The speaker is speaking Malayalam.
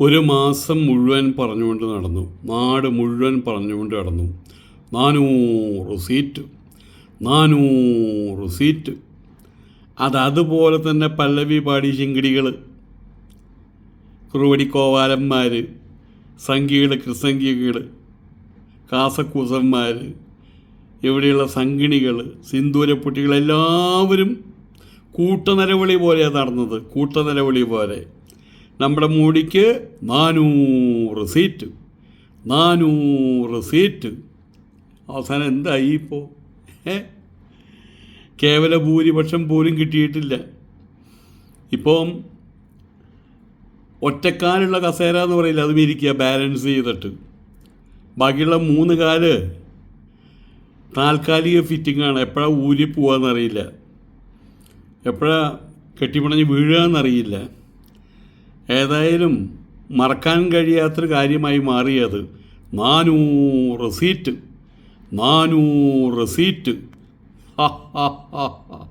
ഒരു മാസം മുഴുവൻ പറഞ്ഞുകൊണ്ട് നടന്നു. നാട് മുഴുവൻ പറഞ്ഞുകൊണ്ട് നടന്നു. നാനൂറ് സീറ്റ്. നാനൂറ് സീറ്റ്. അതതുപോലെ തന്നെ പല്ലവി പാടി ചിങ്കിടികൾ കുറുവടി കോവാലന്മാർ സംഖ്യകൾ കൃസംഖ്യകൾ കാസക്കൂസന്മാർ ഇവിടെയുള്ള സംഗിണികൾ സിന്ദൂരപ്പൊട്ടികൾ എല്ലാവരും കൂട്ടനിലവിളി പോലെയാണ് നടന്നത്. കൂട്ടനിലവിളി പോലെ. നമ്മുടെ മൂടിക്ക് നാനൂറ് സീറ്റ്. നാനൂറ് സീറ്റ്. അവസാനം എന്തായി ഇപ്പോൾ കേവല ഭൂരിപക്ഷം പോലും കിട്ടിയിട്ടില്ല. ഇപ്പം ഒറ്റക്കാലുള്ള കസേര എന്ന് പറയില്ല. അതും ഇരിക്കുക ബാലൻസ് ചെയ്തിട്ട്. ബാക്കിയുള്ള മൂന്ന് കാൽ താൽക്കാലിക ഫിറ്റിംഗ് ആണ്. എപ്പോഴാണ് ഊരി പോവാന്നറിയില്ല. എപ്പോഴാണ് കെട്ടിപ്പിണഞ്ഞ് വീഴുകയെന്നറിയില്ല ഏതായാലും മറക്കാൻ കഴിയാത്തൊരു കാര്യമായി മാറിയത് നാനൂറ് സീറ്റ്. നാനൂറ് സീറ്റ്. ഹ ഹ ഹ